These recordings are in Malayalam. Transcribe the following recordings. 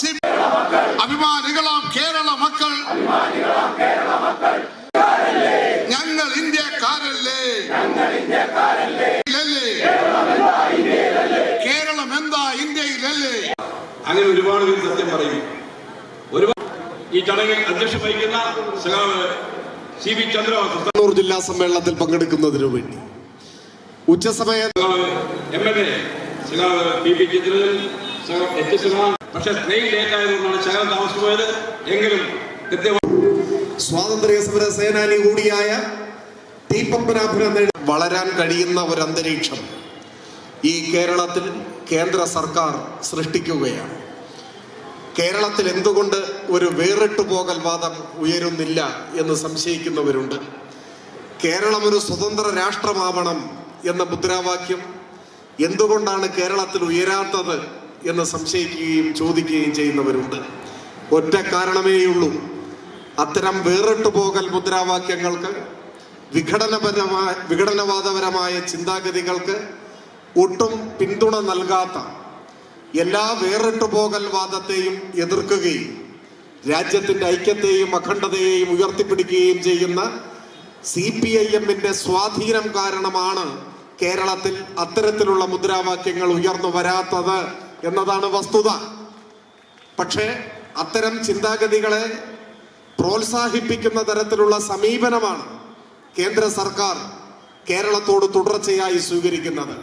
സി- അഭിമാനികളാം കേരള മക്കൾ. ഞങ്ങൾ ഇന്ത്യക്കാരല്ലേ? കേരളം എന്താ ഇന്ത്യയിലല്ലേ? അങ്ങനെ ഒരുപാട് പേര് സത്യം പറയും. ഒരുപാട് ഈ ചടങ്ങിൽ അധ്യക്ഷം വഹിക്കുന്ന സഖാവ് സി വി ചന്ദ്ര കണ്ണൂർ ജില്ലാ സമ്മേളനത്തിൽ പങ്കെടുക്കുന്നതിനു വേണ്ടി. ഉച്ചസമയ M L A P P സഖാവ് എച്ച് സുഹാൻ പക്ഷേ ട്രെയിൻ ലേറ്റ് ആയതുകൊണ്ടാണ് ശകലം താമസിച്ചു എങ്കിലും സ്വാതന്ത്ര്യ സമര സേനാനി കൂടിയായ വളരാൻ കഴിയുന്ന ഒരു അന്തരീക്ഷം ഈ കേരളത്തിൽ കേന്ദ്ര സർക്കാർ സൃഷ്ടിക്കുകയാണ്. കേരളത്തിൽ എന്തുകൊണ്ട് ഒരു വേറിട്ടു പോകൽ വാദം ഉയരുന്നില്ല എന്ന് സംശയിക്കുന്നവരുണ്ട്. കേരളം ഒരു സ്വതന്ത്ര രാഷ്ട്രമാവണം എന്ന മുദ്രാവാക്യം എന്തുകൊണ്ടാണ് കേരളത്തിൽ ഉയരാത്തത് എന്ന് സംശയിക്കുകയും ചോദിക്കുകയും ചെയ്യുന്നവരുണ്ട്. ഒറ്റ കാരണമേയുള്ളൂ അത്തരം വേറിട്ടു പോകൽ മുദ്രാവാക്യങ്ങൾക്ക് വിഘടനപരമായ വിഘടനവാദപരമായ ചിന്താഗതികൾക്ക് ഒട്ടും പിന്തുണ നൽകാത്ത എല്ലാ വേറിട്ടു പോകൽ വാദത്തെയും എതിർക്കുകയും രാജ്യത്തിന്റെ ഐക്യത്തെയും അഖണ്ഡതയെയും ഉയർത്തിപ്പിടിക്കുകയും ചെയ്യുന്ന സി പി ഐ എമ്മിന്റെ സ്വാധീനം കാരണമാണ് കേരളത്തിൽ അത്തരത്തിലുള്ള മുദ്രാവാക്യങ്ങൾ ഉയർന്നു വരാത്തത് എന്നതാണ് വസ്തുത. പക്ഷേ അത്തരം ചിന്താഗതികളെ പ്രോത്സാഹിപ്പിക്കുന്ന തരത്തിലുള്ള സമീപനമാണ് കേന്ദ്ര സർക്കാർ കേരളത്തോട് തുടർച്ചയായി സ്വീകരിക്കുന്നത്.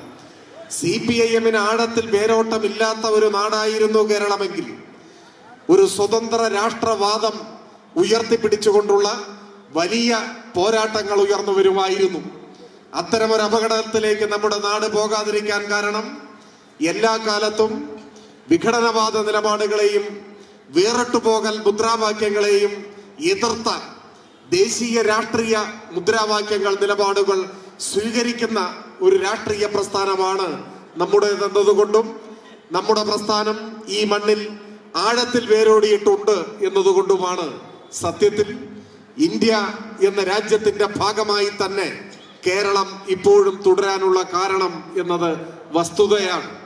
സി പി ഐ എമ്മിന് ആഴത്തിൽ വേരോട്ടമില്ലാത്ത ഒരു നാടായിരുന്നു കേരളമെങ്കിൽ ഒരു സ്വതന്ത്ര രാഷ്ട്രവാദം ഉയർത്തിപ്പിടിച്ചുകൊണ്ടുള്ള വലിയ പോരാട്ടങ്ങൾ ഉയർന്നു വരുമായിരുന്നു. അത്തരമൊരു അപകടത്തിലേക്ക് നമ്മുടെ നാട് പോകാതിരിക്കാൻ കാരണം എല്ലാ കാലത്തും വിഘടനവാദ നിലപാടുകളെയും വേറിട്ടു പോകൽ മുദ്രാവാക്യങ്ങളെയും എതിർത്ത ദേശീയ രാഷ്ട്രീയ മുദ്രാവാക്യങ്ങൾ നിലപാടുകൾ സ്വീകരിക്കുന്ന ഒരു രാഷ്ട്രീയ പ്രസ്ഥാനമാണ് നമ്മുടേതെന്നതുകൊണ്ടും നമ്മുടെ പ്രസ്ഥാനം ഈ മണ്ണിൽ ആഴത്തിൽ വേരോടിയിട്ടുണ്ട് എന്നതുകൊണ്ടുമാണ് സത്യത്തിൽ ഇന്ത്യ എന്ന രാജ്യത്തിന്റെ ഭാഗമായി തന്നെ കേരളം ഇപ്പോഴും തുടരാനുള്ള കാരണം എന്നത് വസ്തുതയാണ്.